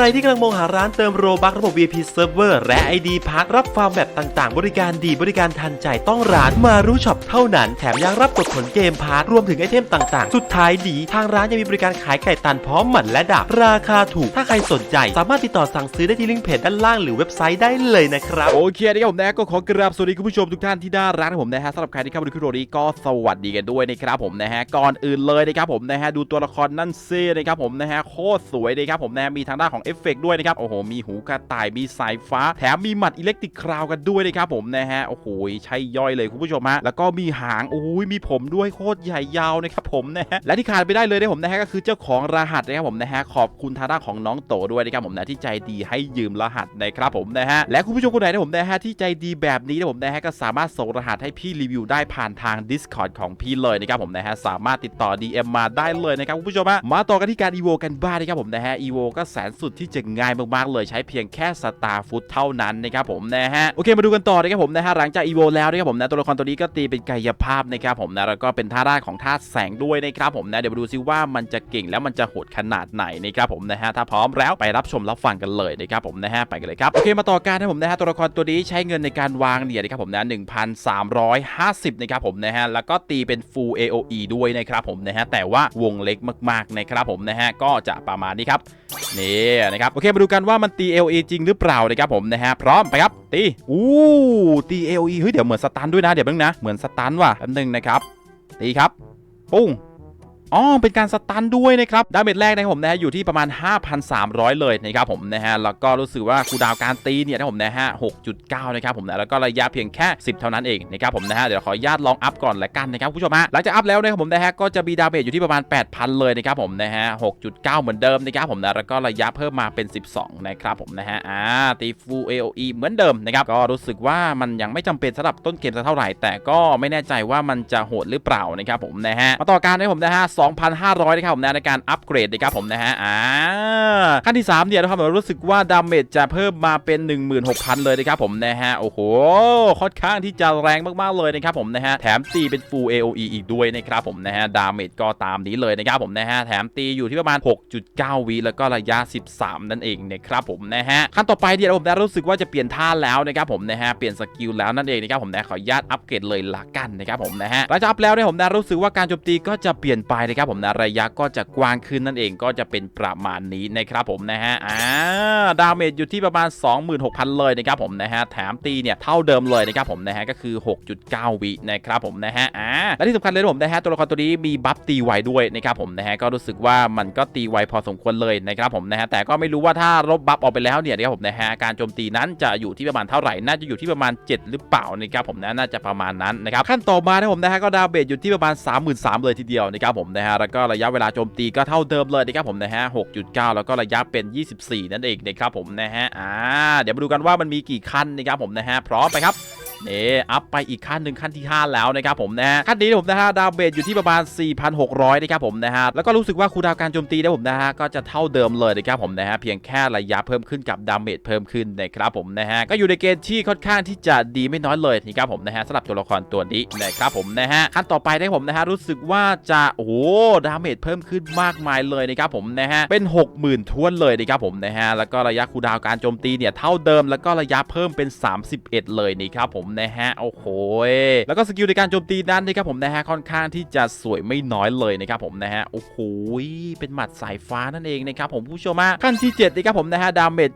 รที่กำลังมองหาร้านเติมโรบักระบบ VIP Server และ ID พักรับฟาร์มแบบต่างๆ บริการดีบริการทันใจต้องร้านมารู้ช็อปเท่านั้น แถมยังรับกดผลเกมพาร์ทรวมถึงไอเทมต่างๆ สุดท้ายดี ทางร้านยังมีบริการขายไก่ตันพร้อมหมันและดาบราคาถูก ถ้าใครสนใจ สามารถติดต่อสั่งซื้อได้ที่ลิงก์เพจด้านล่างหรือเว็บไซต์ได้เลยนะครับโอเคนะครับผมนะก็ขอกราบสวัสดีคุณผู้ชมทุกท่านที่น่ารักนผมนะฮะสำหรับใครที่เข้ามาดูคลิปนี้ก็สวัสดีกันด้วยนะครับผมนะฮะก่อนอื่นเลยนะครับผมนะฮะดูตัวละครนั่นเซ่นะครับผมนะฮะโคตรสวยเลยครับผมนะมีทางด้านของเอฟเฟกต์ด้วยนะครับโอ้โหมีหูกระต่ายมีสายฟ้า แถมมีหมัดอิเล็กตริกคราวกันด้วยนะครับผมนะฮะโอ้โหใช่ย่อยเลยคุณผู้ชมฮะแล้วก็มีหางโอ้ยมีผมด้วยโคตรใหญ่ยาวนะครับผมนะฮะและที่ขาดไปได้เลยนะผมนะฮะก็คือเจ้าของรหัสนะครับผมนะฮะขอบคุณทางด้านของน้องโตด้วยนะครับผมนะที่ใจดีให้ยืมรหัสนะครับผมนะฮะและคุณผู้ชมคนไหนนะผมนะฮะที่ใจดีแบบนี้นะผมนะฮะก็สามารถส่งรหัสให้พี่รีวิวได้ผ่านทาง Discord ของพี่เลยนะครับผมนะฮะสามารถติดต่อ DM มาได้เลยนะครับคุณผู้ชมฮะมาต่อกันที่การ EVO กันบ้างนะครับผมนะฮะ EVO ก็แสนสุดที่จะง่ายมากๆเลยใช้เพียงแค่ Star Foot เท่านั้นนะครับผมนะฮะโอเคมาดูกันต่อนะครับผมนะฮะหลังจาก EVO แล้วนะครับผมนะตัวละครตัวนี้ก็ตีเป็นกายภาพนะครับผมนะแล้วก็เป็นท่าด้านของธาตุแสงด้วยนะครับผมนะเดี๋ยวมาดูซิว่ามันจะเก่งแล้วมันจะโหดขนาดไหนนะครับผมนะฮะถ้าพร้อมแล้วไปรับชมรับฟังกันเลยนะครับผมนะฮะไปกันเลยครับโอเคมาต่อการนะผมนะฮะตัวละครตัวนี้ใช้เงินในการวางเนี่ยนะครับผมนะ1,350นะครับผมนะฮะแล้วก็ตีเป็น full AOE ด้วยนะครับผมนะฮะแต่ว่าวงเล็กมากๆนะครับผมนะฮะก็จะประมาณนี้ครับนี่นะครับโอเคมาดูกันว่ามันตี AOE จริงหรือเปล่านะครับผมนะฮะพร้อมไปครับตีอู้ตี AOE เฮ้ยเดี๋ยวเหมือนสตันด้วยนะเดี๋ยวเพิ่งนะเหมือนสตันว่ะแป๊บนึงนะครับตีครับปุ้ง อ๋อเป็นการสตันด้วยนะครับดาเมจแรกนะครับผมนะฮะอยู่ที่ประมาณ 5,300 เลยนะครับผมนะฮะแล้วก็รู้สึกว่าคูดาวการตีเนี่ยนะผมนะฮะ6.9นะครับผมนะแล้วก็ระยะเพียงแค่ 10 เท่านั้นเองนะครับผมนะฮะเดี๋ยวขออนุญาตลองอัพก่อนละกันนะครับผู้ชมฮะหลังจากอัพแล้วนะครับผมนะฮะก็จะมีดาเมจอยู่ที่ประมาณ 8,000 เลยนะครับผมนะฮะ6.9 เหมือนเดิมนะครับผมนะแล้วก็ระยะเพิ่มมาเป็น 12 นะครับผมนะฮะอ่าตีฟูล AOE เหมือนเดิมนะครับก็รู้สึกว่ามันยังไม่จำเป็นสำหรับต้นเกมสักเท่าไหร่ แต่ก็ไม่แน่ใจว่ามันจะโหดหรือเปล่านะครับผมนะฮะมาต่อการนะผมนะฮะ2,500 นะครับผมนะในการอัปเกรดนะครับผมนะฮะอ่าขั้นที่ 3 เนี่ยนะครับผมรู้สึกว่าดาเมจจะเพิ่มมาเป็น 16,000 เลยนะครับผมนะฮะโอ้โหค่อนข้างที่จะแรงมากๆเลยนะครับผมนะฮะแถมตีเป็น full AOE อีกด้วยนะครับผมนะฮะดาเมจก็ตามนี้เลยนะครับผมนะฮะแถมตีอยู่ที่ประมาณ 6.9 วิแล้วก็ระยะ 13 นั่นเองนะครับผมนะฮะขั้นต่อไปเนี่ยผมนะรู้สึกว่าจะเปลี่ยนท่าแล้วนะครับผมนะฮะเปลี่ยนสกิลแล้วนั่นเองนะครับผมนะขออนุญาตอัปเกรดเลยละกันนะครับผมนะฮะหลังจากอัพแล้วเนี่ยผมนะรู้สึกว่าการโจมตีก็จะเปลี่ยนไปนะครับผมนะระยะก็จะกว้างขึ้นนั่นเองก็จะเป็นประมาณนี้นะครับผมนะฮะอ่าดาเมจอยู่ที่ประมาณ 26,000 เลยนะครับผมนะฮะแถมตีเนี่ยเท่าเดิมเลยนะครับผมนะฮะก็คือ 6.9 วินะครับผมนะฮะอ่าและที่สำคัญเลยนะผมนะฮะตัวละครตัวนี้มีบัฟตีไวด้วยนะครับผมนะฮะก็รู้สึกว่ามันก็ตีไวพอสมควรเลยนะครับผมนะฮะแต่ก็ไม่รู้ว่าถ้าลบบัฟออกไปแล้วเนี่ยนะครับผมนะฮะการโจมตีนั้นจะอยู่ที่ประมาณเท่าไหร่น่าจะอยู่ที่ประมาณ 7 หรือเปล่านะครับผมนะน่าจะประมาณนั้นนะครับขั้นต่อมานะผมนะฮะก็ดาเมจอยู่ที่ประมาณ 33,000 เลยทีเดียวนะครับผมนะฮะแล้วก็ระยะเวลาโจมตีก็เท่าเดิมเลยนะครับผมนะฮะ6.9 แล้วก็ระยะเป็น 24 นั่นเองนะครับผมนะฮะอ่าเดี๋ยวมาดูกันว่ามันมีกี่ขั้นนะครับผมนะฮะพร้อมไปครับ นี่อัพไปอีกขั้นหนึ่งขั้นที่ 5 แล้วนะครับผมนะฮะขั้นนี้ผมนะฮะดาวเบสอยู่ที่ประมาณ 4,600นะครับผมนะฮะแล้วก็รู้สึกว่าคูดาวการโจมตีนะผมนะฮะก็จะเท่าเดิมเลยนะครับผมนะฮะเพียงแค่ระยะเพิ่มขึ้นกับดาเมจเพิ่มขึ้นนะครับผมนะฮะก็อยู่ในเกณฑ์ที่ค่อนข้างที่จะดีไม่น้อยเลยนะครับผมนะฮะสำหรับตัวละครตัวนี้นะครับผมนะฮะขั้นต่อไปนะผมนะฮะรู้สึกว่าจะโอ้โหดาเมจเพิ่มขึ้นมากมายเลยนะครับผมนะฮะเป็น 60,000ท้วนเลยนะครับผมนะฮะแล้วก็ระยะคูดาวการโจมตีเนี่ยเท่าเดิมแล้วก็ระยะเพิ่มเป็น 31 เลยนะครับผมนะฮะโอ้โหแล้วก็สกิลในการโจมตีนั้นนะครับผมนะฮะค่อนข้างที่จะสวยไม่น้อยเลยนะครับผมนะฮะโอ้โหเป็นหมัดสายฟ้านั่นเองนะครับผมผู้ชมฮะขั้นที่7นะครับผมนะฮะดาเมจ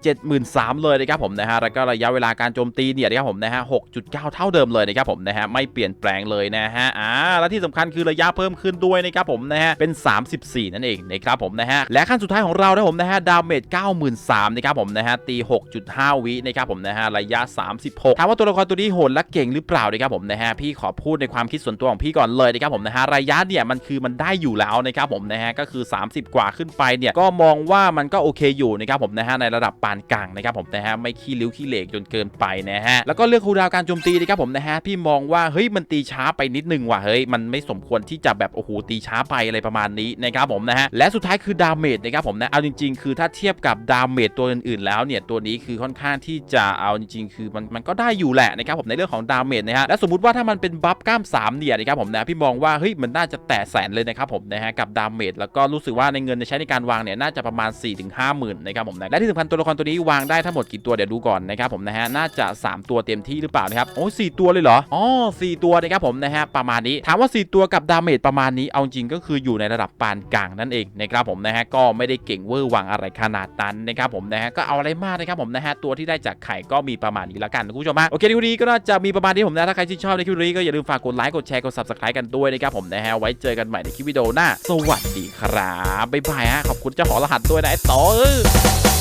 73,000เลยนะครับผมนะฮะแล้วก็ระยะเวลาการโจมตีเนี่ยนะครับผมนะฮะ6.9เท่าเดิมเลยนะครับผมนะฮะไม่เปลี่ยนแปลงเลยนะฮะอ่าและที่สำคัญคือระยะเพิ่มขึ้นด้วยนะครับผมนะฮะเป็น 34 นั่นเองนะครับผมนะฮะและขั้นสุดท้ายของเรานะผมนะฮะดาเมจ93,000นะครับผมนะฮะตี 6.5 วินะครับผมนะฮะระยะ 36ถามว่าตัวละครตัวนี้โหดและเก่งหรือเปล่านะครับผมนะฮะพี่ขอพูดในความคิดส่วนตัวของพี่ก่อนเลยนะครับผมนะฮะระยะเนี่ยมันคือมันได้อยู่แล้วนะครับผมนะฮะก็คือ 30 กว่าขึ้นไปเนี่ยก็มองว่ามันก็โอเคอยู่นะครับผมนะฮะในระดับปานกลางนะครับผมนะฮะไม่ขี้ริ้วขี้เหลกจนเกินไปนะฮะแล้วก็เรื่องคูดาวการโจมตีนะครับผมนะฮะพี่มองว่าเฮ้ยมันตีช้าไปนิดนึงว่ะเฮ้ยมันไม่สมควรที่จะแบบโอ้โหตีช้าไปอะไรประมาณนี้นะครับผมนะฮะและสุดท้ายคือดาเมจนะครับผมนะเอาจริง ๆ คือถ้าเทียบกับดาเมจตัวอื่นๆแล้วเนี่ยตัวนี้คือค่อนข้างที่จะเอาจริงๆคือมันมันก็ได้อยู่แหละนะครับผมในเรื่องของดาเมจนะฮะและสมมติว่าถ้ามันเป็นบัฟกล้าม3เนี่ยนะครับผมนะพี่มองว่าเฮ้ยมันน่าจะแตะแสนเลยนะครับผมนะฮะกับดาเมจแล้วก็รู้สึกว่าในเงินในใช้ในการวางเนี่ยน่าจะประมาณ 4-5ถึงห้าหมื่นนะครับผมนะและที่สำคัญตัวละครตัวนี้วางได้ทั้งหมดกี่ตัวเดี๋ยวดูก่อนนะครับผมนะฮะน่าจะ 3 ตัวเต็มที่หรือเปล่านะครับโอ้สตัวเลยเหรออ๋อสตัวนะครับผมนะฮะประมาณนี้ถามว่า 4 ตัวกับดาเมจประมาณนี้เอาจริงก็คืออยู่ในระดับปานกลางนั่นเองนะครับผมนะฮะก็ไม่ได้เก่งเวอร์วังอะไรขนาดนั้นนะครับผมนะฮะก็เอาอะไรมากนะครับผมนะฮะตัวที่ได้จากไข่ก็มีประมาณนี้ละกันคุณผู้ชมฮะโอเคทีนี้ก็น่าจะมีประมาณนี้ผมนะถ้าใครที่ชอบในคลิปนี้ก็อย่าลืมฝากกดไลค์กดแชร์กด subscribe กันด้วยนะครับผมนะฮะไว้เจอกันใหม่ในคลิปวิดีโอหน้า สวัสดีครับบ๊ายบายฮะขอบคุณเจ้าของรหัสด้วยนะไอ้ต่อ